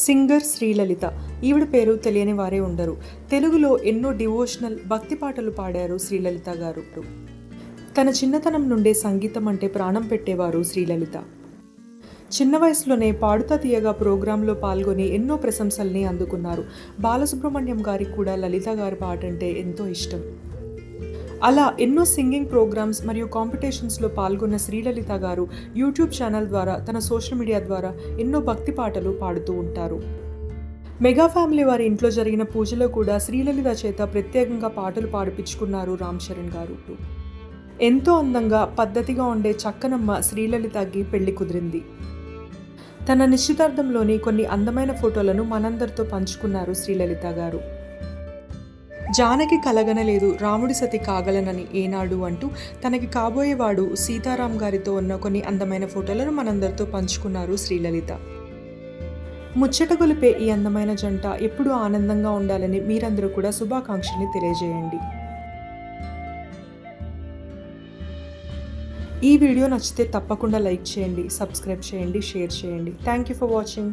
Singer Sri Lalitha. ఈవిడ పేరు తెలియని వారే ఉండరు. తెలుగులో ఎన్నో డివోషనల్ భక్తి పాటలు పాడారు శ్రీలలిత గారు తన చిన్నతనం నుండే సంగీతం అంటే ప్రాణం పెట్టేవారు శ్రీలలిత. చిన్న వయసులోనే పాడుతా తీయగా ప్రోగ్రాంలో పాల్గొని ఎన్నో ప్రశంసల్ని అందుకున్నారు. బాలసుబ్రహ్మణ్యం గారికి కూడా లలిత గారి పాట అంటే ఎంతో ఇష్టం. అలా ఎన్నో సింగింగ్ ప్రోగ్రామ్స్ మరియు కాంపిటీషన్స్లో పాల్గొన్న శ్రీలలిత గారు యూట్యూబ్ ఛానల్ ద్వారా తన సోషల్ మీడియా ద్వారా ఎన్నో భక్తి పాటలు పాడుతూ ఉంటారు. మెగా ఫ్యామిలీ వారి ఇంట్లో జరిగిన పూజలో కూడా శ్రీలలిత చేత ప్రత్యేకంగా పాటలు పాడిపించుకున్నారు రామ్ చరణ్ గారు. ఎంతో అందంగా పద్ధతిగా ఉండే చక్కనమ్మ శ్రీలలితకి పెళ్ళి కుదిరింది. తన నిశ్చితార్థంలోని కొన్ని అందమైన ఫోటోలను మనందరితో పంచుకున్నారు శ్రీలలిత గారు. జానకి కలగనలేదు రాముడి సతి కాగలనని ఏనాడు అంటూ తనకి కాబోయేవాడు సీతారాం గారితో ఉన్న కొన్ని అందమైన ఫోటోలను మనందరితో పంచుకున్నారు శ్రీలలిత. ముచ్చట గొలిపే ఈ అందమైన జంట ఎప్పుడూ ఆనందంగా ఉండాలని మీరందరూ కూడా శుభాకాంక్షల్ని తెలియజేయండి. ఈ వీడియో నచ్చితే తప్పకుండా లైక్ చేయండి సబ్స్క్రైబ్ చేయండి షేర్ చేయండి. Thank you for watching